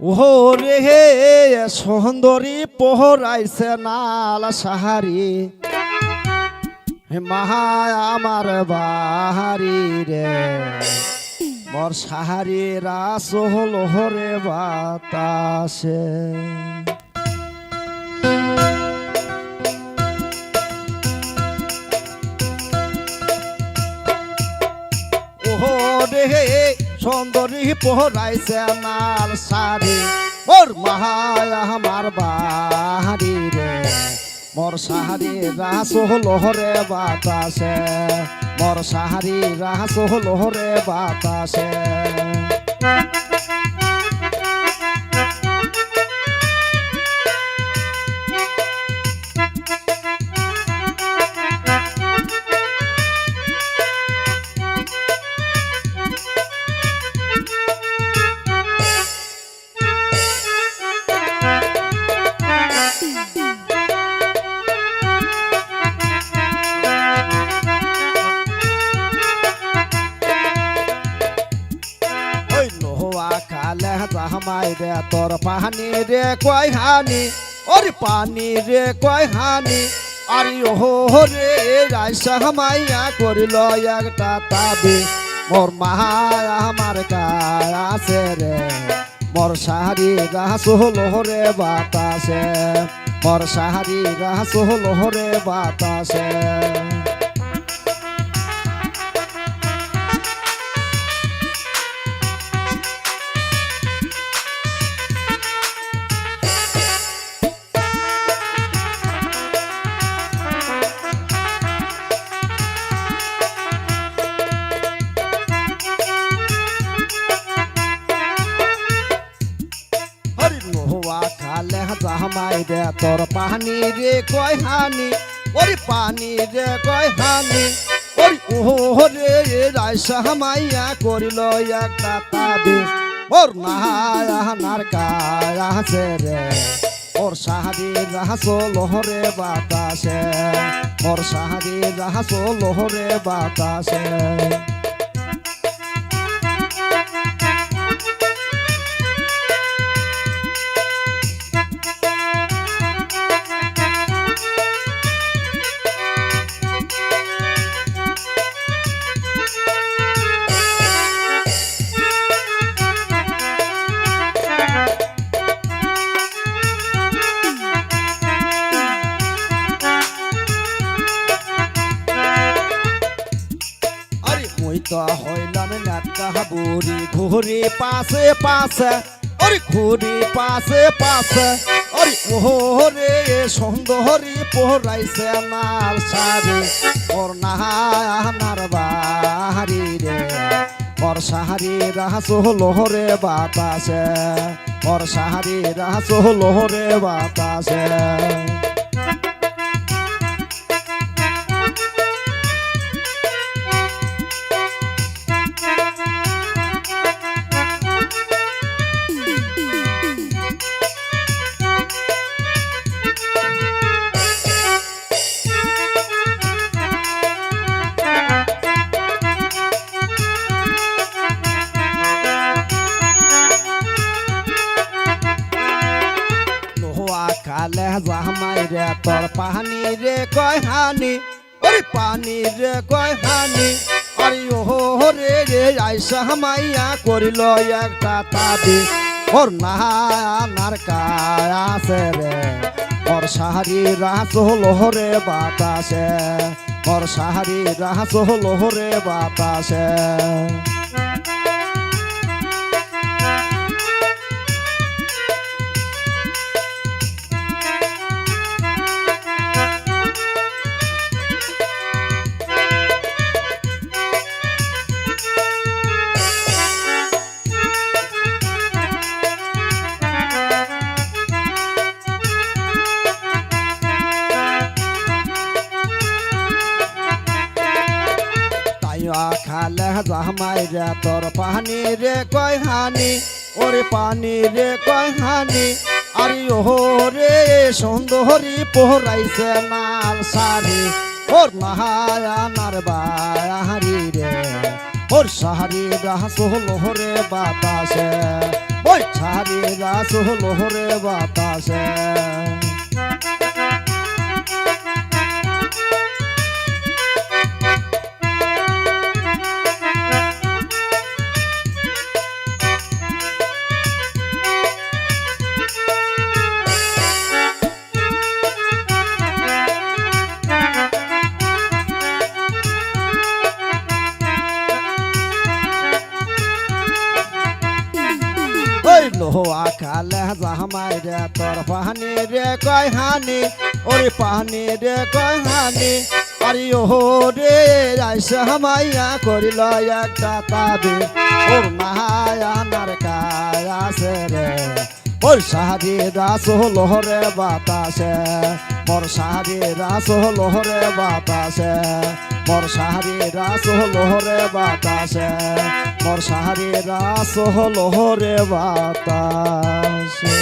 ওহো রে হে, সুন্দরী পোহরাইছে নাল সাহারি। মাহা, আমার বাহারি রে। মোর সাহারি রাস হল হরে বাতাসে। ওহো রে হে সুন্দরী পোহরাইছে আমার সারি মোর মাহায় আমার বাহারি রে। মোর সাহারি রাস হল হরে বাতাসে। মোর সাহারি রাস হল হরে বাতাসে। জামাই রে, তোর পানি রে, কয় হানি? ওর পানি রে, কয় হানি? আরে ওহো রে, রাইসা মাইয়া করিল একটা তাবি। মোর মাহায় আমার গায় আছে রে, মোর সাহারি গাছ হলো বাতাসে। মোর সাহারি গাছ হলো রে বাতাসে। দে তোর পানি রে কয় হানি? ওরি পানি রে কয় হানি? ওরি ওহো রে রাইসা মাইয়া করিল একটা তাবি। ওর নাহার কায় আছে রে। ওর সাহারি রাহাস লোহরে বাতাসে। ওর সাহারি রাহাস লোহরে বাতাসে। তো হইলাম নাটকা বুড়ি, ঘুরি পাশে পাশে, আরে ঘুরি পাশে পাশে, আরে ওহো রে সুন্দরী পোহরাইছে নাল সারি ওর নাহার বাহারি রে, ওর সাহারি রাহাস হলো রে বাতাসে, ওর সাহারি রাহাস হলো রে বাতাসে। কালে জামাই রে, তোর পানি রে কয় হানি? ওরে পানি রে কয় হানি? আরে ওহো রে রে, আইসা মাইয়া করিল একটা তাবি। ওর নাহার কায় আছে রে, ওর সাহারি রাস হলো রে বাতাসে। ওর সাহারি রাস হলো রে বাতাসে। খালে জামাই রে তোর পানি রে কয় হানি? ওরে পানি রে কয় হানি? আরে ওহো রে, সুন্দরী পোহরাইছে নাল সারি। ওর মাহায়ানার বাহারি রে, ওর সাহারি রাস হলো রে বাতাসে। ওই সাহারি রাস হলো রে বাতাসে। ওই লোহা খালে জামাই রে, তোর পাহানি রে কয় হানি? ওরে পাহানি রে কয় হানি? আরে ও রে আইসা হামাইয়া করিল একটা তাবি ওর নাহায়া নার কায়াসে রে। ওর সাহাদি দাস হলো রে বাতাসে। মোর সাহারি রাস হলো রে বাতাসে মোর সাহারি রাস হলো রে বাতাসে মোর সাহারি রাস হলো রে বাতাসে